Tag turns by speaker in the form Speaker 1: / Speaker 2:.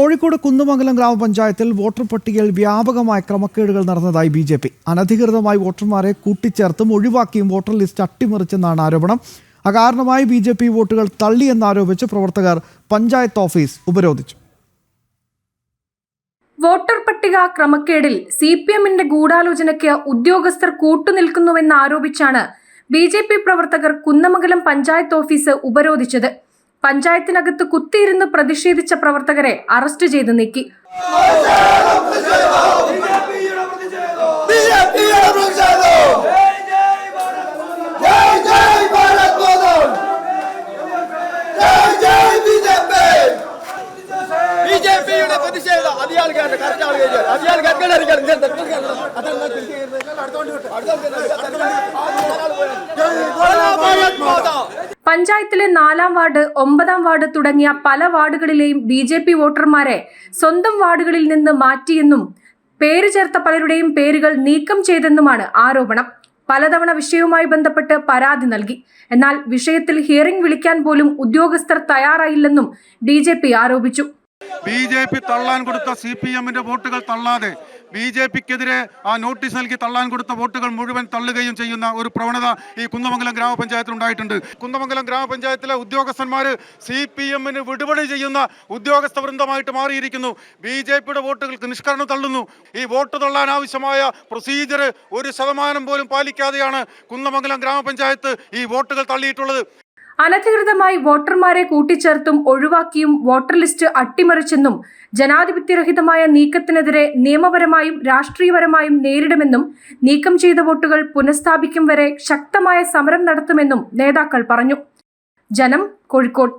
Speaker 1: കോഴിക്കോട് കുന്നമംഗലം ഗ്രാമപഞ്ചായത്തിൽ വോട്ടർ പട്ടികയിൽ വ്യാപകമായ ക്രമക്കേടുകൾ നടന്നതായി ബി ജെ പി. അനധികൃതമായി വോട്ടർമാരെ കൂട്ടിച്ചേർത്തും ഒഴിവാക്കിയും വോട്ടർ ലിസ്റ്റ് അട്ടിമറിച്ചെന്നാണ് ആരോപണം. അകാരണമായി ബി ജെ പി വോട്ടുകൾ തള്ളിയെന്നാരോപിച്ച് പ്രവർത്തകർ പഞ്ചായത്ത് ഓഫീസ് ഉപരോധിച്ചു.
Speaker 2: വോട്ടർ പട്ടിക ക്രമക്കേടിൽ സി പി എമ്മിന്റെ ഗൂഢാലോചനയ്ക്ക് ഉദ്യോഗസ്ഥർ കൂട്ടുനിൽക്കുന്നുവെന്ന് ആരോപിച്ചാണ് ബി ജെ പി പ്രവർത്തകർ കുന്നമംഗലം പഞ്ചായത്ത് ഓഫീസ് ഉപരോധിച്ചത്. പഞ്ചായത്തിനകത്ത് കുത്തിയിരുന്ന് പ്രതിഷേധിച്ച പ്രവർത്തകരെ അറസ്റ്റ് ചെയ്ത് നീക്കി.
Speaker 3: പ്രതിഷേധം
Speaker 2: പഞ്ചായത്തിലെ നാലാം വാർഡ് ഒമ്പതാം വാർഡ് തുടങ്ങിയ പല വാർഡുകളിലെയും ബി ജെ പി വോട്ടർമാരെ സ്വന്തം വാർഡുകളിൽ നിന്ന് മാറ്റിയെന്നും പേര് ചേർത്ത പലരുടെയും പേരുകൾ നീക്കം ചെയ്തെന്നുമാണ് ആരോപണം. പലതവണ വിഷയവുമായി ബന്ധപ്പെട്ട് പരാതി നൽകി. എന്നാൽ വിഷയത്തിൽ ഹിയറിംഗ് വിളിക്കാൻ പോലും ഉദ്യോഗസ്ഥർ തയ്യാറായില്ലെന്നും ഡി ആരോപിച്ചു.
Speaker 4: ബി ജെ പി തള്ളാൻ കൊടുത്ത സി പി എമ്മിന്റെ വോട്ടുകൾ തള്ളാതെ ബി ജെ പിക്കെതിരെ ആ നോട്ടീസ് നൽകി തള്ളാൻ കൊടുത്ത വോട്ടുകൾ മുഴുവൻ തള്ളുകയും ചെയ്യുന്ന ഒരു പ്രവണത ഈ കുന്നമംഗലം ഗ്രാമപഞ്ചായത്തിൽ ഉണ്ടായിട്ടുണ്ട്. കുന്നമംഗലം ഗ്രാമപഞ്ചായത്തിലെ ഉദ്യോഗസ്ഥന്മാർ സി പി എമ്മിന് വിടുപണി ചെയ്യുന്ന ഉദ്യോഗസ്ഥ വൃന്ദമായിട്ട് മാറിയിരിക്കുന്നു. ബി ജെ പിയുടെ വോട്ടുകൾക്ക് നിഷ്കരണം തള്ളുന്നു. ഈ വോട്ട് തള്ളാൻ ആവശ്യമായ പ്രൊസീജിയർ ഒരു ശതമാനം പോലും പാലിക്കാതെയാണ് കുന്നമംഗലം ഗ്രാമപഞ്ചായത്ത് ഈ വോട്ടുകൾ തള്ളിയിട്ടുള്ളത്.
Speaker 2: അനധികൃതമായി വോട്ടർമാരെ കൂട്ടിച്ചേർത്തും ഒഴിവാക്കിയും വോട്ടർ ലിസ്റ്റ് അട്ടിമറിച്ചെന്നും ജനാധിപത്യരഹിതമായ നീക്കത്തിനെതിരെ നിയമപരമായും രാഷ്ട്രീയപരമായും നേരിടുമെന്നും നീക്കം ചെയ്ത വോട്ടുകൾ പുനഃസ്ഥാപിക്കും വരെ ശക്തമായ സമരം നടത്തുമെന്നും നേതാക്കൾ പറഞ്ഞു. ജനം കോഴിക്കോട്.